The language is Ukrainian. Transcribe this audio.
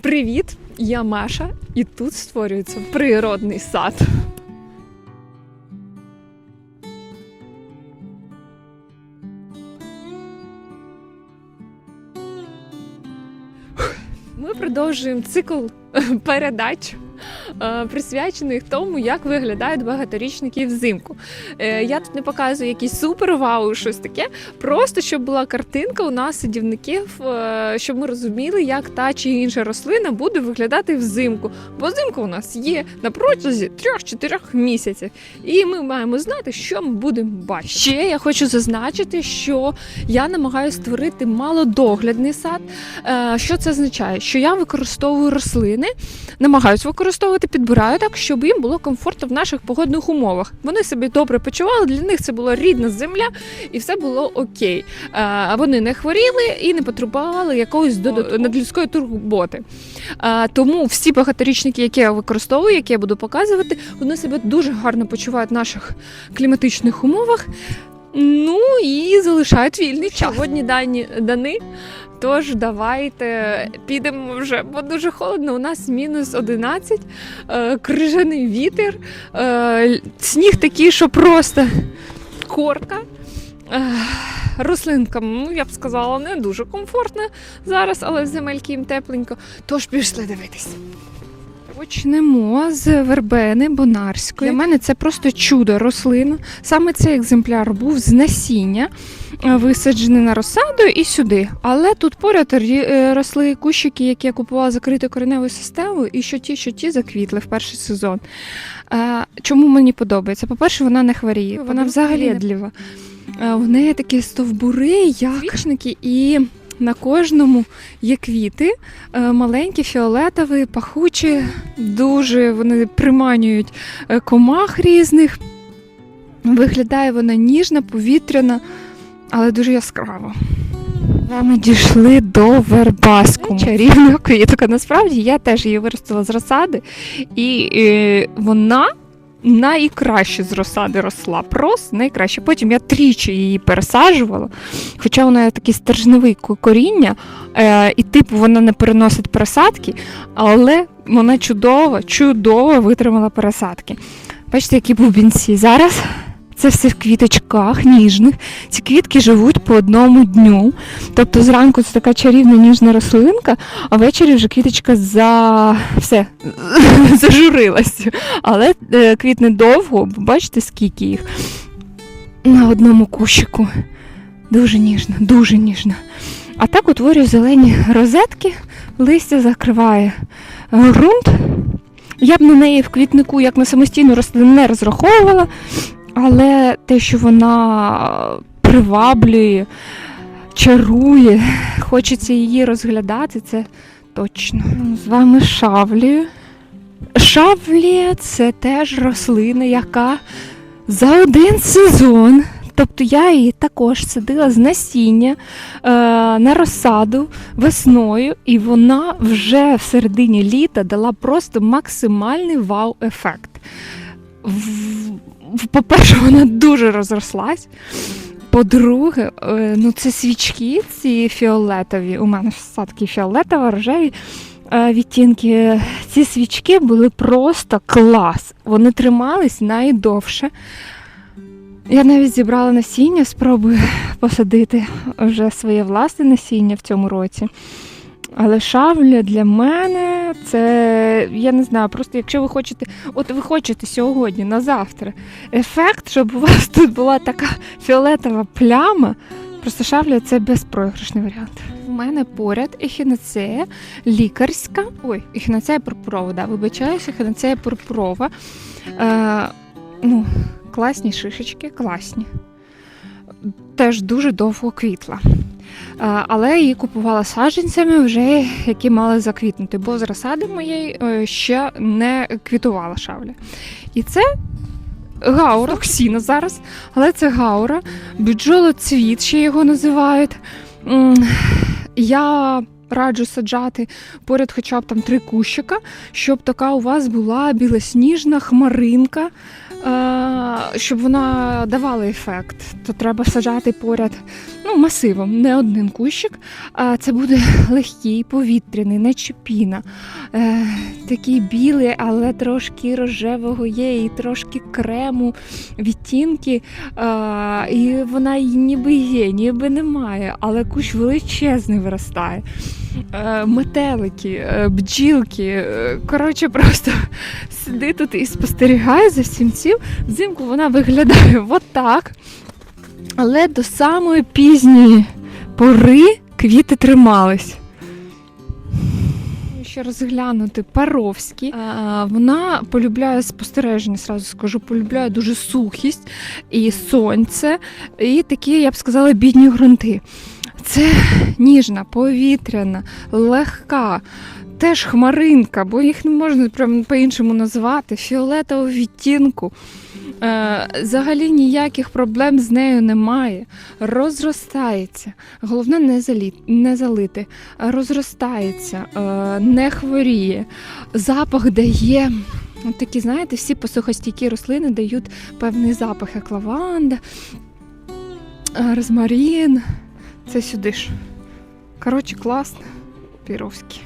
Привіт! Я Маша, і тут створюється природний сад. Ми продовжуємо цикл передач, е, присвячених тому, як виглядають багаторічники взимку. Е, Я тут не показую якісь супер вау, щось таке. Просто щоб була картинка у нас садівників, е, щоб ми розуміли, як та чи інша рослина буде виглядати взимку. Бо взимку у нас є на протязі 3-4 місяців, і ми маємо знати, що ми будемо бачити. Ще я хочу зазначити, що я намагаюся створити малодоглядний сад. Е, Що це означає? Що я використовую рослини, намагаюся використовувати, підбираю так, щоб їм було комфортно в наших погодних умовах. Вони себе добре почували, для них це була рідна земля, і все було окей. Е, Вони не хворіли і не потребували якоїсь надлюдської турботи. Е, Тому всі багаторічники, які я використовую, які я буду показувати, вони себе дуже гарно почувають в наших кліматичних умовах. Ну і залишають вільний час. Сьогодні дані дани. Тож давайте підемо вже, бо дуже холодно. У нас мінус 11, е, крижаний вітер, е, сніг такий, що просто корка. Е, рослинкам, ну я б сказала, не дуже комфортно зараз, але в земельки їм тепленько. Тож пішли дивитись. Почнемо з вербени бонарської. Для мене це просто чудо рослина. Саме цей екземпляр був з насіння, е, висаджений на розсаду і сюди. Але тут поряд е, росли кущики, які я купувала закритою кореневою системою, і що ті, що ті заквітли в перший сезон. Е, Чому мені подобається? По-перше, вона не хворіє, вона взагалі дліва. В неї такі стовбури, як вічники, і на кожному є квіти, е, маленькі, фіолетові, пахучі, дуже вони приманюють е, комах різних. Виглядає вона ніжна, повітряна, але дуже яскраво. Ми дійшли до вербаскуму. Чарівна квітка. Насправді я теж її виростила з розсади, і е, вона найкраще з розсади росла. Просто найкраще. Потім я тричі її пересаджувала, хоча вона такий стержневий коріння, е, і типу вона не переносить пересадки, але вона чудово, чудово витримала пересадки. Бачите, які бубінці. Зараз це все в квіточках ніжних. Ці квітки живуть по одному дню. Тобто зранку це така чарівна ніжна рослинка, а ввечері вже квіточка за все зажурилась. Але е, квітне довго, бо бачите, скільки їх на одному кущику. Дуже ніжно, дуже ніжно. А так утворює зелені розетки, листя закриває ґрунт. Я б на неї в квітнику, як на самостійну рослину, не розраховувала, але те, що вона приваблює, чарує, хочеться її розглядати, це точно. З вами шавлію. Шавлія це теж рослина, яка за один сезон. Тобто я її також садила з насіння е, на розсаду весною, і вона вже в середині літа дала просто максимальний вау-ефект. По-перше, вона дуже розрослась. По-друге, е, ну це свічки ці фіолетові. У мене садки фіолетово, рожеві е, відтінки. Ці свічки були просто клас. Вони тримались найдовше. Я навіть зібрала насіння, спробую посадити вже своє власне насіння в цьому році. Але шавля для мене це, я не знаю, просто якщо ви хочете, от ви хочете сьогодні, на завтра, ефект, щоб у вас тут була така фіолетова пляма, просто шавля це безпроіграшний варіант. У мене поряд ехінацея лікарська. Ой, ехінацея пурпурова, да, вибачаюся, ехінацея пурпурова. Е, ну, класні шишечки, класні. Теж дуже довго квітла. Але її купувала саджанцями, вже які мали заквітнути, бо з розсади моєї е, ще не квітувала шавля. І це гаура, Оксіна зараз, але це гаура, бджолоцвіт ще його називають. Я раджу саджати поряд хоча б там три кущика, щоб така у вас була білосніжна хмаринка. Е, Щоб вона давала ефект, то треба саджати поряд ну, масивом, не один кущик. А це буде легкий, повітряний, не чіпіна. Е, такий білий, але трошки рожевого є, і трошки крему, відтінки. А, і вона ніби є, ніби немає, але кущ величезний виростає. Е, метелики, е, бджілки. е, Коротше, просто сиди тут і спостерігай за всім цим. Взимку вона виглядає отак. Але до самої пізньої пори квіти тримались. Ще розглянути Паровський. Е, Вона полюбляє спостереження, сразу скажу, полюбляє дуже сухість і сонце, і такі, я б сказала, бідні ґрунти. Це ніжна, повітряна, легка, теж хмаринка, бо їх не можна прям по-іншому назвати, фіолетового відтінку. Е, взагалі ніяких проблем з нею немає. Розростається. Головне не, залі... не залити. Розростається, е, не хворіє. Запах дає. От такі, знаєте, всі посухостійкі рослини дають певний запах, як лаванда, розмарін. Це сюди ж. Коротше, класно. Піровський.